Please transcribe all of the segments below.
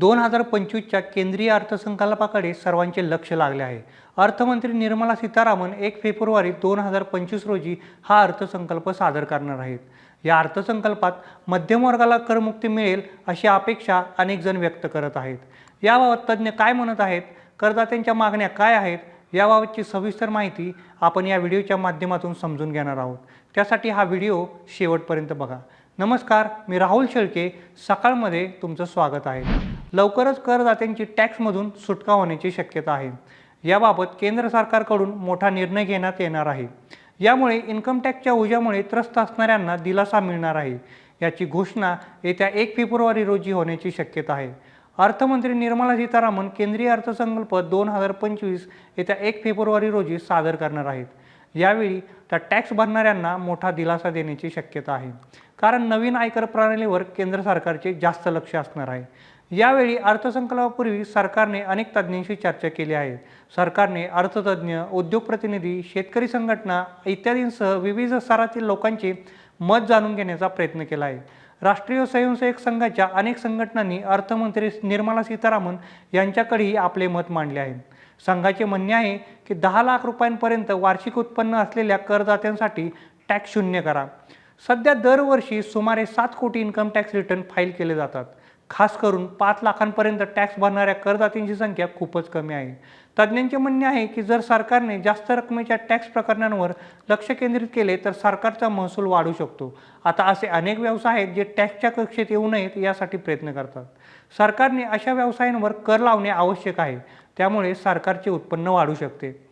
दोन हजार पंचवीसच्या केंद्रीय अर्थसंकल्पाकडे सर्वांचे लक्ष लागले आहे. अर्थमंत्री निर्मला सीतारामन एक फेब्रुवारी दोन हजार पंचवीस रोजी हा अर्थसंकल्प सादर करणार आहेत. या अर्थसंकल्पात मध्यमवर्गाला करमुक्ती मिळेल अशी अपेक्षा अनेक जण व्यक्त करत आहेत. याबाबत तज्ज्ञ काय म्हणत आहेत? करदात्यांच्या मागण्या काय आहेत? याबाबतची सविस्तर माहिती आपण या व्हिडिओच्या माध्यमातून समजून घेणार आहोत. त्यासाठी हा व्हिडिओ शेवटपर्यंत बघा. नमस्कार मी राहुल शेळके. सकाळमध्ये तुमचं स्वागत आहे. लवकरच करदात्यांची टॅक्समधून सुटका होण्याची शक्यता आहे. याबाबत केंद्र सरकारकडून मोठा निर्णय घेण्यात येणार आहे. यामुळे इन्कम टॅक्सच्या ओझ्यामुळे त्रस्त असणाऱ्यांना दिलासा मिळणार आहे. याची घोषणा येत्या एक फेब्रुवारी रोजी होण्याची शक्यता आहे. अर्थमंत्री निर्मला सीतारामन केंद्रीय अर्थसंकल्प दोन हजार पंचवीस येत्या एक फेब्रुवारी रोजी सादर करणार आहेत. यावेळी त्या टॅक्स भरणाऱ्यांना मोठा दिलासा देण्याची शक्यता आहे. कारण नवीन आयकर प्रणालीवर केंद्र सरकारचे जास्त लक्ष असणार आहे. यावेळी अर्थसंकल्पापूर्वी सरकारने अनेक तज्ज्ञांशी चर्चा केली आहे. सरकारने अर्थतज्ज्ञ उद्योग प्रतिनिधी शेतकरी संघटना इत्यादींसह विविध स्तरातील लोकांचे मत जाणून घेण्याचा प्रयत्न केला आहे. राष्ट्रीय स्वयंसेवक संघाच्या अनेक संघटनांनी अर्थमंत्री निर्मला सीतारामन यांच्याकडेही आपले मत मांडले आहे. संघाचे म्हणणे आहे की दहा लाख रुपयांपर्यंत वार्षिक उत्पन्न असलेल्या करदात्यांसाठी टॅक्स शून्य करा. सध्या दरवर्षी सुमारे सात कोटी इन्कम टॅक्स रिटर्न फाईल केले जातात. खास करून पाच लाखांपर्यंत टॅक्स भरणाऱ्या करदात्यांची संख्या खूपच कमी आहे. तज्ज्ञांचे म्हणणे आहे की जर सरकारने जास्त रकमेच्या टॅक्स प्रकरणांवर लक्ष केंद्रित केले तर सरकारचा महसूल वाढू शकतो. आता असे अनेक व्यवसाय आहेत जे टॅक्सच्या कक्षेत येऊ नयेत यासाठी प्रयत्न करतात. सरकारने अशा व्यवसायांवर कर लावणे आवश्यक आहे. त्यामुळे सरकारचे उत्पन्न वाढू शकते.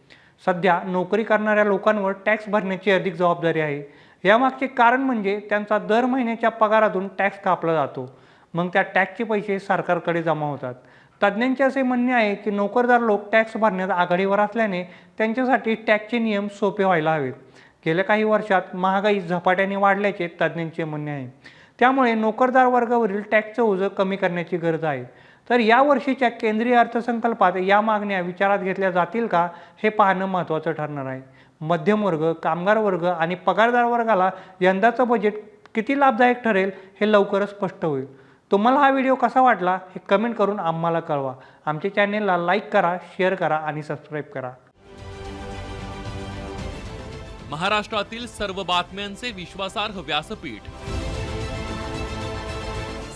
सध्या नोकरी करणाऱ्या लोकांवर टॅक्स भरण्याची अधिक जबाबदारी आहे. यामागचे कारण म्हणजे त्यांचा दर महिन्याच्या पगारातून टॅक्स कापला जातो. मग त्या टॅक्सचे पैसे सरकारकडे जमा होतात. तज्ज्ञांचे असे म्हणणे आहे की नोकरदार लोक टॅक्स भरण्यात आघाडीवर असल्याने त्यांच्यासाठी टॅक्सचे नियम सोपे व्हायला हवेत. गेल्या काही वर्षात महागाई झपाट्याने वाढल्याचे तज्ज्ञांचे म्हणणे आहे. त्यामुळे नोकरदार वर्गावरील टॅक्सचं ओझं कमी करण्याची गरज आहे. तर या वर्षीच्या केंद्रीय अर्थसंकल्पात या मागण्या विचारात घेतल्या जातील का हे पाहणं महत्त्वाचं ठरणार आहे. मध्यम वर्ग कामगार वर्ग आणि पगारदार वर्गाला यंदाचं बजेट किती लाभदायक ठरेल हे लवकरच स्पष्ट होईल. तुम्हाला हा व्हिडिओ कसा वाटला हे कमेंट करून आम्हाला कळवा. आमच्या चॅनेलला लाईक करा शेअर करा आणि सबस्क्राईब करा. महाराष्ट्रातील सर्व बातम्यांचे विश्वासार्ह व्यासपीठ